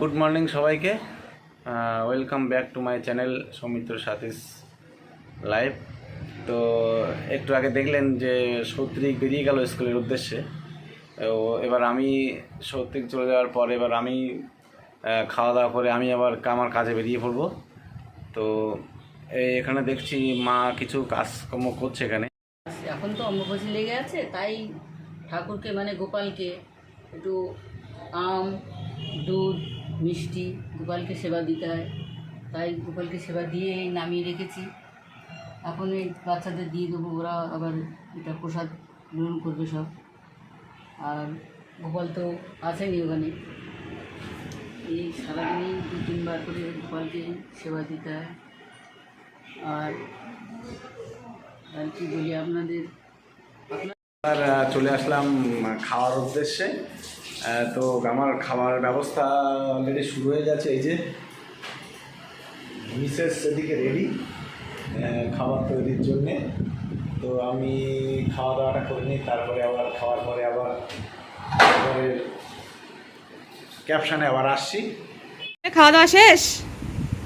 Good morning সবাইকে। Welcome back to my channel Soumitra সাথীস live তো একটু আগে দেখলেন যে সৌত্রিক বেরিয়ে গেল স্কুলের উদ্দেশ্যে। তো এবার আমি সৌত্রিক চলে যাওয়ার পর এবার আমি খাওয়া দাওয়া করে আমি আবার আমার কাজে বেরিয়ে পড়ব। তো এখানে দেখছি মা কিছু কাজকর্ম করছে এখানে। এখন তো অম্বুবাচী লেগে আছে, তাই ঠাকুরকে মানে গোপালকে একটু আম, দুধ মিষ্টি গোপালকে সেবা দিতে হয়। তাই গোপালকে সেবা দিয়ে নামিয়ে রেখেছি। এখন এই বাচ্চাদের দিয়ে দেবো ওরা আবার এটা প্রসাদ গ্রহণ করবে সব। আর গোপাল তো আসেনি ওখানে। এই সারাদিনই দু তিনবার করে গোপালকে সেবা দিতে হয়। আর আর কি বলি আপনাদের? আহ, চলে আসলাম খাওয়ার উদ্দেশ্যে। তো আমার খাবার ব্যবস্থা অলরেডি শুরু হয়ে গেছে। এই যে মিসেস সেদিকে রেডি খাবার তৈরির জন্যে। তো আমি খাওয়া দাওয়াটা করে নিই তারপরে আবার খাওয়ার পরে আবার এবারে ক্যাপশনে আবার আসছি। খাওয়া দাওয়া শেষ?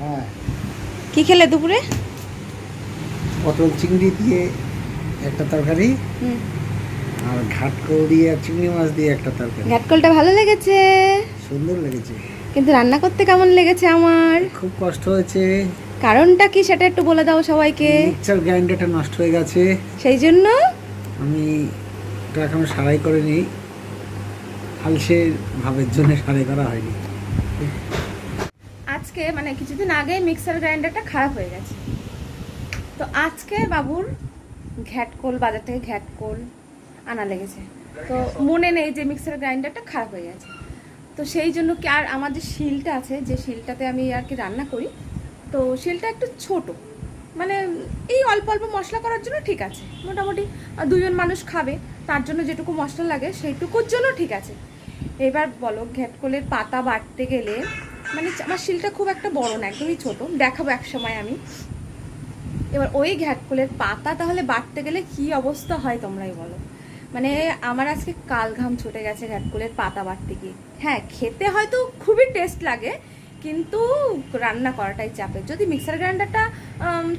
হ্যাঁ। কি খেলে দুপুরে? পটল চিংড়ি দিয়ে একটা তরকারি। আর ঘাটকল দিয়ে চিংড়ি মাছ দিয়ে একটা তরকারি। ঘাটকলটা ভালো লেগেছে। সুন্দর লেগেছে। কিন্তু রান্না করতে কেমন লেগেছে আমার? খুব কষ্ট হয়েছে। কারণটা কি সেটা একটু বলে দাও সবাইকে। মিক্সচার গ্রাইন্ডারটা নষ্ট হয়ে গেছে। সেই জন্য? আমি এটা এখনও সারাই করে নিই আলসে ভাবের জন্য সারাই করা হয়নি। আজকে মানে কিছুদিন আগে মিক্সার গ্রাইন্ডারটা খারাপ হয়ে গেছে। তো আজকে বাবুর ঘ্যাটকোল বাজার থেকে ঘ্যাটকোল আনা লেগেছে। তো মনে নেই যে মিক্সার গ্রাইন্ডারটা খারাপ হয়ে গেছে। তো সেই জন্য কি আর আমার যে শিলটা আছে, যে শিলটাতে আমি আর কি রান্না করি, তো শিলটা একটু ছোট। মানে এই অল্প অল্প মশলা করার জন্য ঠিক আছে। মোটামুটি দুজন মানুষ খাবে, তার জন্য যেটুকু মশলা লাগে সেইটুকুর জন্য ঠিক আছে। এবার বলো, ঘ্যাটকোলের পাতা বাটতে গেলে মানে আমার শিলটা খুব একটা বড় না, একদমই ছোট, দেখাবো এক সময় আমি। এবার ওই ঘ্যাটকোলের পাতা তাহলে বাটতে গেলে কি অবস্থা হয় তোমরাই বলো। মানে আমার আজকে কাল ঘাম ছুটে গেছে ঘ্যাটকোলের পাতা বাটতে গিয়ে। হ্যাঁ খেতে হয়তো খুবই টেস্ট লাগে, কিন্তু রান্না করাটাই চাপের। যদি মিক্সার গ্রাইন্ডারটা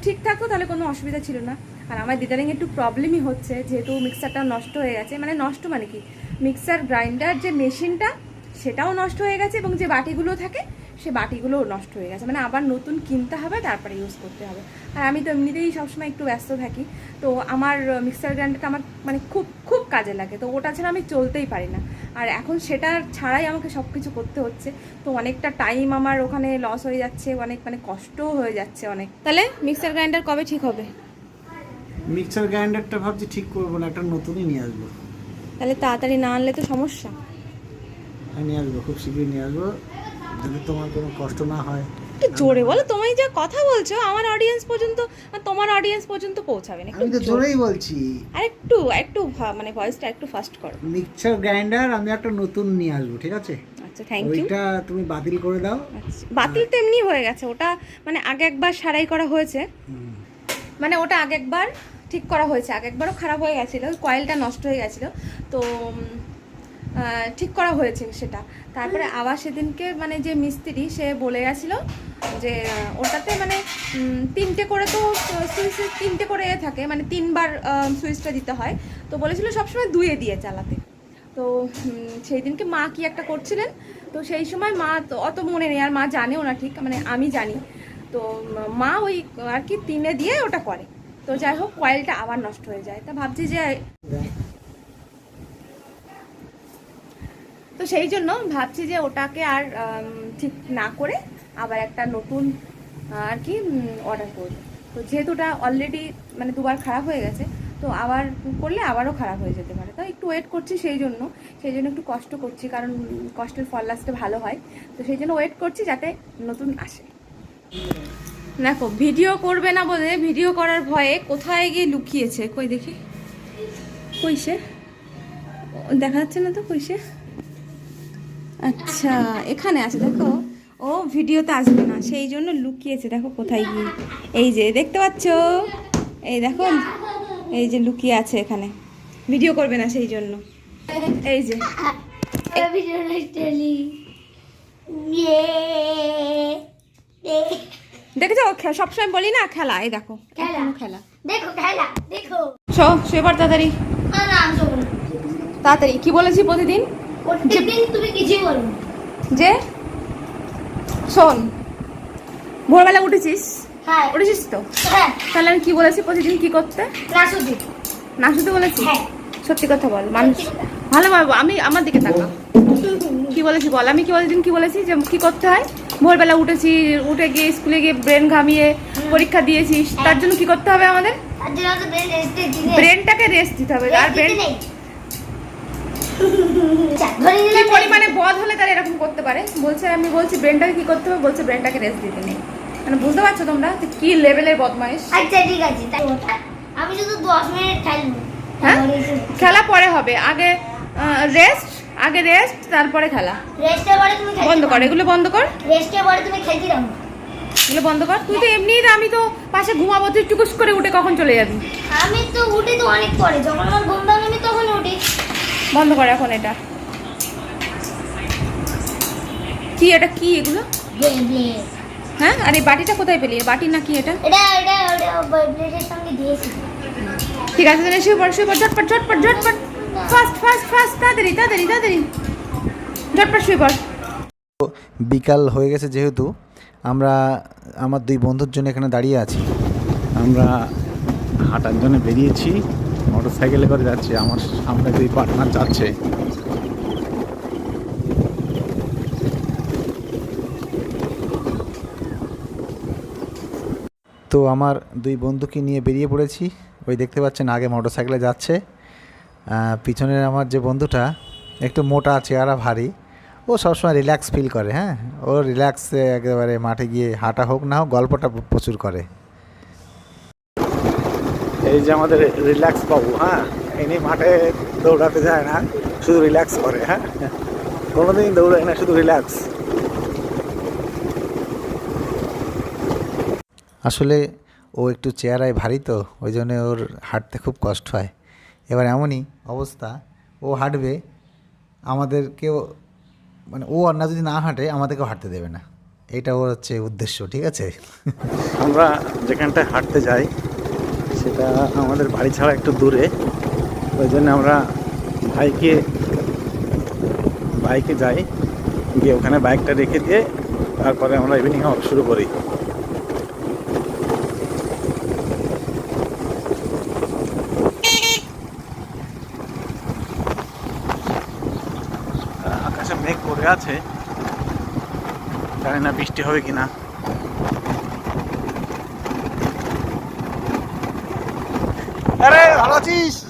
ঠিক থাকতো তাহলে কোনো অসুবিধা ছিল না। আর আমার দিদারিং একটু প্রবলেমই হচ্ছে, যেহেতু মিক্সারটা নষ্ট হয়ে গেছে। মানে নষ্ট মানে কি? মিক্সার গ্রাইন্ডার যে মেশিনটা সেটাও নষ্ট হয়ে গেছে এবং যে বাটিগুলো থাকে, সে বাটিগুলোও নষ্ট হয়ে গেছে। মানে আবার নতুন কিনতে হবে, তারপরে ইউজ করতে হবে। আর আমি তো এমনিতেই সবসময় একটু ব্যস্ত থাকি। তো আমার মিক্সার গ্রাইন্ডারটা আমার মানে খুব কাজে লাগে। তো ওটা ছাড়া আমি চলতেই পারি না। আর এখন সেটা ছাড়াই আমাকে সব কিছু করতে হচ্ছে। তো অনেকটা টাইম আমার ওখানে লস হয়ে যাচ্ছে অনেক মানে কষ্টও হয়ে যাচ্ছে অনেক। তাহলে মিক্সার গ্রাইন্ডার কবে ঠিক হবে? মিক্সার গ্রাইন্ডারটা ভাবছি ঠিক করব না একটা নতুনই নিয়ে আসব। তাহলে তাড়াতাড়ি না আনলে তো সমস্যা। আমি নিয়ে আসব খুব শীঘ্রই নিয়ে আসব। যাতে তোমার কোনো কষ্ট না হয়। একটু জোরে বলো তুমি যা কথা বলছো আমার অডিয়েন্স পর্যন্ত তোমার অডিয়েন্স পর্যন্ত পৌঁছাবে না একটু আমি তো জোরে। জোরেই বলছি। আর একটু একটু মানে ভয়েসটা একটু ফাস্ট করো। মিক্সচার গ্রাইন্ডার আমি একটা নতুন নিয়ে আসব ঠিক আছে? আচ্ছা থ্যাংক ইউ ওইটা তুমি বাতিল করে দাও। আচ্ছা বাতিল তো এমনি হয়ে গেছে ওটা মানে আগে একবার সারাই করা হয়েছে। মানে ওটা আগে একবার ঠিক করা হয়েছে আগে একবারও খারাপ হয়ে গেছিল কয়েলটা নষ্ট হয়ে গেছিল। তো ঠিক করা হয়েছে সেটা। তারপরে আবার সেদিনকে মানে যে মিস্ত্রি সে বলে গেছিল যে, ওটাতে মানে তিনটে করে তো, সুইচ তিনটে করে থাকে মানে তিনবার সুইচটা দিতে হয়। তো বলেছিল সবসময় দুয়ে দিয়ে চালাতে। তো সেই দিনকে মা কি একটা করছিলেন? তো সেই সময় মা তো, অত মনে নেই, আর মা জানেও না ঠিক মানে আমি জানি। তো, মা ওই আর কি তিনে দিয়ে ওটা করে। তো যাই হোক, কয়েলটা আবার নষ্ট হয়ে যায়। তা ভাবছি যে তো সেই জন্য ভাবছি যে ওটাকে আর ঠিক না করে আবার একটা নতুন আর কি অর্ডার করব। তো যেহেতু ওটা অলরেডি মানে দুবার খারাপ হয়ে গেছে, তো আবার করলে আবারও খারাপ হয়ে যেতে পারে। তো একটু ওয়েট করছি সেই জন্য সেই জন্য একটু কষ্ট করছি, কারণ কষ্টের ফল লাস্টে ভালো হয়। তো সেই জন্য ওয়েট করছি যাতে নতুন আসে। দেখো ভিডিও করবে না বলে ভিডিও করার ভয়ে কোথায় গিয়ে লুকিয়েছে? কই দেখি। কই সে? দেখা যাচ্ছে না তো কই সে? আচ্ছা এখানে আছে, দেখো। ও ভিডিওতে আসবে না সেই জন্য লুকিয়েছে দেখো কোথায় গিয়ে। এই যে দেখতে পাচ্ছ? এই দেখো এই যে লুকিয়ে আছে এখানে। ভিডিও করবে না সেই জন্য। এই যে. দেখেছ সবসময় বলি না খেলা। এই দেখো খেলা। খেলা। দেখো খেলা দেখো। শো শুয়ে পড় তাড়াতাড়ি তাড়াতাড়ি। কি বলেছি প্রতিদিন? তুমি কিছুই বলো যে শোন ভোরবেলা উঠেছিস? হ্যাঁ। উঠেছিস তো? হ্যাঁ। তাহলে আমি কি বলেছি প্রতিদিন কি করতে? না শুধু। না শুধু বলেছি? হ্যাঁ। সত্যি কথা বল মানুষ ভালো আমি আমার দিকে তাকা কি বলেছি বল আমি কি বলেছি কি বলেছি যে কি করতে হয়? ভোরবেলা উঠেছি উঠে গিয়ে স্কুলে গিয়ে ব্রেন ঘামিয়ে পরীক্ষা দিয়েছিস তার জন্য কি করতে হবে আমাদের? ব্রেনটাকে রেস্ট দিতে হবে আর ব্রেন কি নিলাম পরিমাণে বধ হলে তারা এরকম করতে পারে? বলছে আমি বলছি ব্রেনটাকে কি করতে হবে? বলছে ব্রেনটাকে রেস্ট দিতে নেই। মানে বুঝতে পারছ তোমরা কি লেভেলের বদমাইশ? আচ্ছা ঠিক আছে তাই আমি শুধু দশ মিনিট খেলব। হ্যাঁ? খেলা পরে হবে। আগে রেস্ট আগে রেস্ট তারপরে খেলা। রেস্টের পরে তুমি খেলতে বন্ধ কর এগুলো বন্ধ কর। রেস্টের পরে তুমি খেলতে যাও এগুলো বন্ধ কর। তুই তো এমনিই তো আমি তো পাশে ঘুমাবো তুই টুকুস করে উঠে কখন চলে যাবি? আমি তো উঠি তো অনেক পরে। যখন আমার ঘুম ভাঙে আমি তখন উঠি। বন্ধ কর এখন এটা। কি এটা কি এগুলো। হ্যাঁ আর এই বাটিটা কোথায় পেলি? বাটি না কি এটা? এটা এটা ওটা ব্লেডের সঙ্গে দিয়েছি। ঠিক আছে তাহলে শুয়ে পড় শুয়ে পড় ঝটপট ঝটপট ঝটপট। ফাস্ট ফাস্ট ফাস্ট তাড়াতাড়ি তাড়াতাড়ি তাড়াতাড়ি। ঝটপট শুয়ে পড়। বিকাল হয়ে গেছে যেহেতু আমরা আমার দুই বন্ধুর জন্য এখানে দাঁড়িয়ে আছি। আমরা হাঁটার জন্য বেরিয়েছি। মোটর সাইকেলে করে যাচ্ছে, আমার সামনে দুই পার্টনার যাচ্ছে। তো আমার দুই বন্ধুকে নিয়ে বেরিয়ে পড়েছি, ওই দেখতে পাচ্ছেন আগে মোটর সাইকেলে যাচ্ছে পিছনের আমার যে বন্ধুটা, একটু মোটা চেহারা, ভারী। ও সবসময় রিল্যাক্স ফিল করে হ্যাঁ? ও রিল্যাক্স একেবারে মাঠে গিয়ে হাঁটা হোক না হোক, গল্পটা প্রচুর করে। এই যে আমাদের রিল্যাক্স পাবো হ্যাঁ? ইনি মাঠে দৌড়াতে যায় না শুধু রিল্যাক্স করে হ্যাঁ? কোনোদিন দৌড়ায় না শুধু রিল্যাক্স আসলে ও একটু চেহারায় ভারী তো ওই জন্য ওর হাঁটতে খুব কষ্ট হয়। এবার এমনই অবস্থা ও হাঁটবে আমাদেরকেও মানে ও অন্য যদি না হাঁটে আমাদেরকেও হাঁটতে দেবে না। এটা ওর হচ্ছে উদ্দেশ্য ঠিক আছে? আমরা যেখানটায় হাঁটতে যাই সেটা আমাদের বাড়ি ছাড়া একটু দূরে। ওই জন্য আমরা বাইকে বাইকে যাই। গিয়ে ওখানে বাইকটা রেখে দিয়ে তারপরে আমরা ইভিনিং ওয়াক শুরু করি। আকাশে মেঘ করে আছে। জানি না বৃষ্টি হবে কিনা আরে ভালো আছিস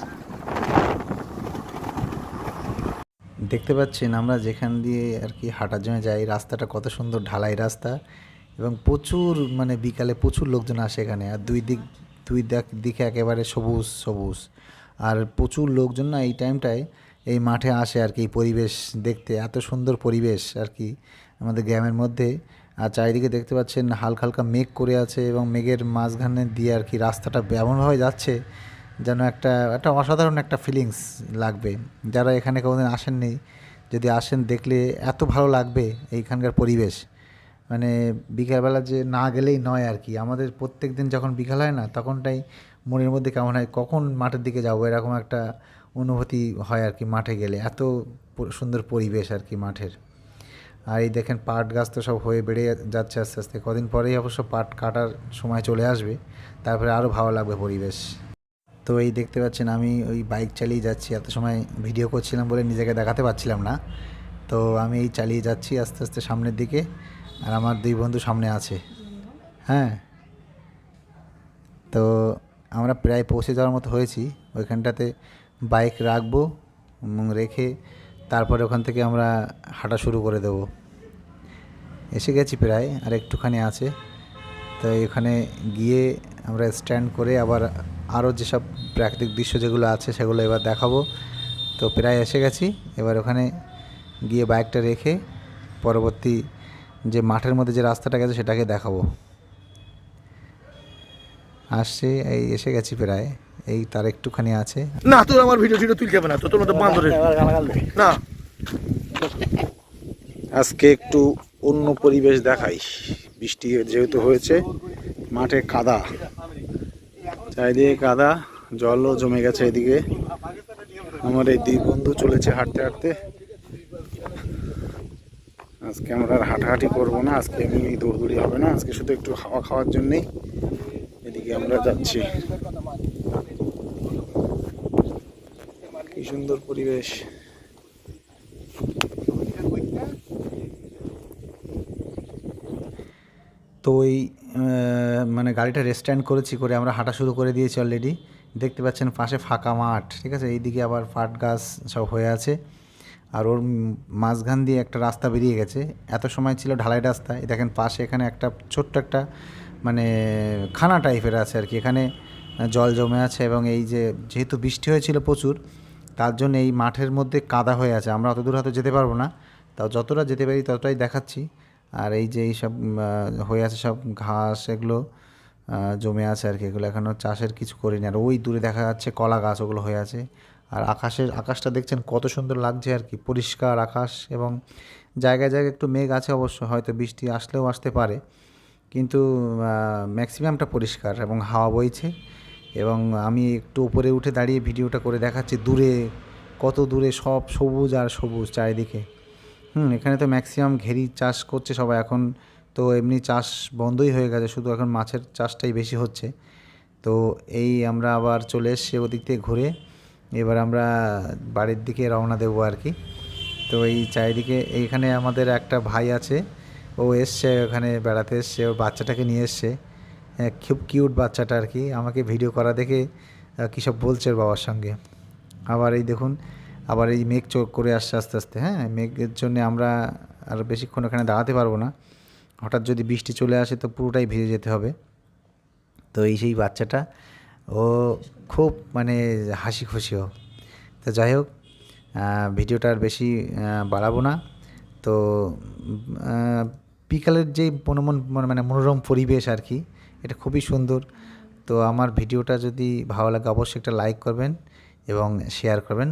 দেখতে পাচ্ছেন আমরা যেখান দিয়ে আর কি হাঁটার জন্য যাই, রাস্তাটা কত সুন্দর ঢালাই রাস্তা এবং প্রচুর মানে বিকালে প্রচুর লোকজন আসে এখানে। আর দুই দিক, দুই দিক- একেবারে সবুজ সবুজ। আর প্রচুর লোকজন না এই টাইমটায় এই মাঠে আসে আর কি পরিবেশ দেখতে। এত সুন্দর পরিবেশ আর কি আমাদের গ্রামের মধ্যে। আর চারিদিকে দেখতে পাচ্ছেন হালকা হালকা মেঘ করে আছে এবং মেঘের মাঝখানে দিয়ে আর কি রাস্তাটা এমনভাবে যাচ্ছে। যেন একটা একটা অসাধারণ একটা ফিলিংস লাগবে। যারা এখানে কোনোদিন আসেননি, যদি আসেন দেখলে এত ভালো লাগবে এইখানকার পরিবেশ। মানে বিকালবেলা যে না গেলেই নয় আর কি। আমাদের প্রত্যেক দিন যখন বিকাল হয় না, তখনটাই মনের মধ্যে কেমন হয়, কখন মাঠের দিকে যাব? এরকম একটা অনুভূতি হয় আর কি মাঠে গেলে। এত সুন্দর পরিবেশ আর কি মাঠের। আর এই দেখেন পাট গাছ তো সব হয়ে বেড়ে যাচ্ছে আস্তে আস্তে। কদিন পরেই অবশ্য পাট কাটার সময় চলে আসবে। তারপরে আরও ভালো লাগবে পরিবেশ। তো এই দেখতে পাচ্ছেন আমি ওই বাইক চালিয়ে যাচ্ছি। এত সময় ভিডিও করছিলাম বলে নিজেকে দেখাতে পারছিলাম না। তো আমি এই চালিয়ে যাচ্ছি আস্তে আস্তে সামনের দিকে আর আমার দুই বন্ধু সামনে আছে। হ্যাঁ। তো আমরা প্রায় পৌঁছে যাওয়ার মতো হয়েছি। ওইখানটাতে বাইক রাখব এবং রেখে তারপরে ওখান থেকে আমরা হাঁটা শুরু করে দেব। এসে গেছি প্রায় আর একটুখানি আছে। তো এখানে গিয়ে আমরা স্ট্যান্ড করে আবার আরও যেসব প্রাকৃতিক দৃশ্য যেগুলো আছে সেগুলো এবার দেখাবো। তো প্রায় এসে গেছি। এবার ওখানে গিয়ে বাইকটা রেখে পরবর্তী যে মাঠের মধ্যে যে রাস্তাটা গেছে সেটাকে দেখাবো। আসছে এই এসে গেছি প্রায়। এই তার একটুখানি আছে। না তোর আমার ভিডিও টিডিও তুলতে হবে না। তো তোর মতো বান্দরের না। আজকে একটু অন্য পরিবেশ দেখাই। বৃষ্টি যেহেতু হয়েছে মাঠে কাদা। চারিদিকে কাদা জলও জমে গেছে এদিকে। আমার এই দুই বন্ধু চলেছে হাঁটতে হাঁটতে। আজকে আমরা আর হাঁটাহাঁটি করব না আজকে এমনি দৌড়দৌড়ি হবে না আজকে শুধু একটু হাওয়া খাওয়ার জন্যেই এদিকে আমরা যাচ্ছি। কি সুন্দর পরিবেশ। তো আহ, মানে গাড়িটা রেস্ট্যান্ড করেছি করে আমরা হাঁটা শুরু করে দিয়েছি অলরেডি দেখতে পাচ্ছেন পাশে ফাঁকা মাঠ, ঠিক আছে? এইদিকে আবার ফাট গাছ সব হয়ে আছে। আর ওর মাঝখান দিয়ে একটা রাস্তা বেরিয়ে গেছে। এত সময় ছিল ঢালাই রাস্তা। দেখেন পাশে এখানে একটা ছোট্ট একটা মানে খানা টাইপের আছে আর কি এখানে জল জমে আছে এবং এই যে যেহেতু বৃষ্টি হয়েছিল প্রচুর, তার জন্য এই মাঠের মধ্যে কাদা হয়ে আছে। আমরা অত দূর হয়তো যেতে পারব না। তাও যতটা যেতে পারি ততটাই দেখাচ্ছি। আর এই যে এই সব হয়ে আছে সব ঘাস এগুলো জমে আছে আর কি। এগুলো এখনও চাষের কিছু করিনি। আর ওই দূরে দেখা যাচ্ছে কলা গাছ ওগুলো হয়ে আছে। আর আকাশের, আকাশটা দেখছেন কত সুন্দর লাগছে আর কি। পরিষ্কার আকাশ এবং জায়গায় জায়গায় একটু মেঘ আছে অবশ্য, হয়তো বৃষ্টি আসলেও আসতে পারে। কিন্তু ম্যাক্সিমামটা পরিষ্কার এবং হাওয়া বইছে। এবং আমি একটু উপরে উঠে দাঁড়িয়ে ভিডিওটা করে দেখাচ্ছি। দূরে, কত দূরে সব সবুজ আর সবুজ চারিদিকে। হুম এখানে তো ম্যাক্সিমাম ঘেরি চাষ করছে সবাই। এখন তো এমনি চাষ বন্ধই হয়ে গেছে শুধু এখন মাছের চাষটাই বেশি হচ্ছে। তো এই আমরা আবার চলে এসছি ওদিক থেকে ঘুরে। এবার আমরা বাড়ির দিকে রওনা দেবো আর কি। তো এই চারিদিকে এইখানে আমাদের একটা ভাই আছে ও এসছে ওখানে বেড়াতে এসছে ওর বাচ্চাটাকে নিয়ে এসছে। হ্যাঁ, খুব কিউট বাচ্চাটা আর কি। আমাকে ভিডিও করা দেখে কী সব বলছে ওর বাবার সঙ্গে। আবার এই দেখুন আবার এই মেঘ চোখ করে আসছে আস্তে আস্তে হ্যাঁ? মেঘের জন্য আমরা আর বেশিক্ষণ ওখানে দাঁড়াতে পারব না। হঠাৎ যদি বৃষ্টি চলে আসে তো পুরোটাই ভিজে যেতে হবে। তো এই সেই বাচ্চাটা, ও খুব মানে হাসি খুশিও তো যাই হোক ভিডিওটা আর বেশি বাড়াবো না। তো বিকালের যে মনোমন মানে মনোরম পরিবেশ আর কি, এটা খুবই সুন্দর। তো আমার ভিডিওটা যদি ভালো লাগে অবশ্যই একটা লাইক করবেন এবং শেয়ার করবেন।